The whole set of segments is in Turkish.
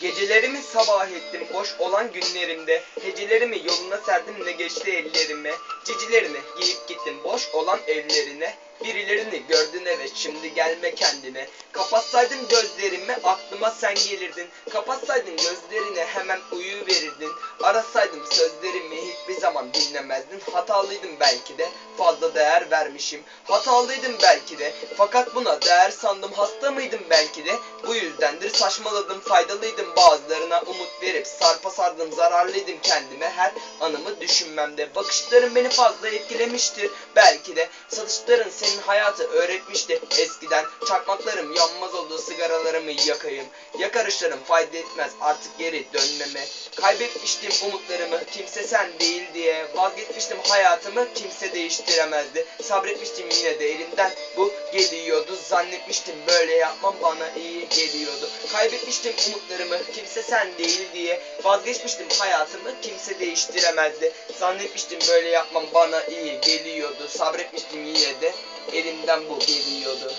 Gecelerimi sabah ettim boş olan günlerimde. Hecelerimi yoluna serdim ne geçti ellerime. Cicilerini giyip gittim boş olan evlerine Birilerini gördün evet şimdi gelme kendine. Kapatsaydım gözlerimi aklıma sen gelirdin. Kapatsaydın gözlerini hemen uyu verirdin Arasaydım sözlerimi hiçbir zaman dinlemezdin. Hatalıydım belki de fazla değer vermişim. Hatalıydım belki de fakat buna değer sandım. Hasta mıydım belki de bu yüzdendir saçmaladım. Faydalıydım Bazılarına umut verip sarpa sardım. Zararlıydım kendime Her anımı düşünmemde. Bakışların beni fazla etkilemiştir Belki de satışların senin hayatı öğretmişti Eskiden. Çakmaklarım yanmaz oldu sigaralarımı yakayım. Yakarışlarım fayda etmez artık geri dönmeme. Kaybetmiştim umutlarımı kimse sen değil diye. Vazgeçmiştim hayatımı kimse değiştiremezdi. Sabretmiştim yine de elimden bu geliyordu Zannetmiştim böyle yapmam bana iyi geliyordu. Kaybetmiştim umutlarımı kimse sen değil diye Vazgeçmiştim hayatımı kimse değiştiremezdi. Zannetmiştim böyle yapmam bana iyi geliyordu Sabretmiştim yine de elimden bu geliyordu.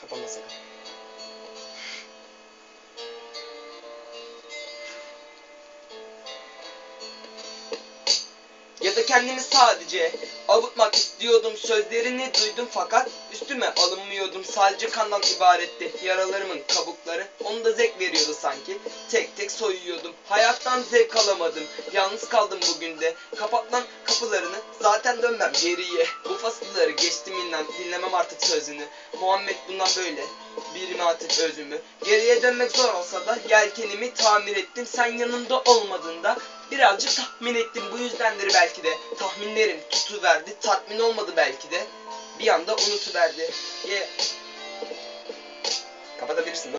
Kapanma sakın. Ya da kendimi sadece avutmak istiyordum Sözlerini duydum fakat üstüme alınmıyordum. Sadece kandan ibaretti yaralarımın kabukları. Onu da zevk veriyordu sanki. Tek tek soyuyordum. Hayattan zevk alamadım. Yalnız kaldım bugün de. Kapatılan kapılarını zaten dönmem geriye. Bu fasılları geçtim inan dinlemem artık sözünü. Muhammed bundan böyle. Birime artık özümü. Geriye dönmek zor olsa da Yelkenimi tamir ettim. Sen yanında olmadığında Birazcık tahmin ettim. Bu yüzdendir belki de. Tahminlerim tutuverdi. Tatmin olmadı belki de. Bir anda unutuverdi. Yeah. Kapatabilirsin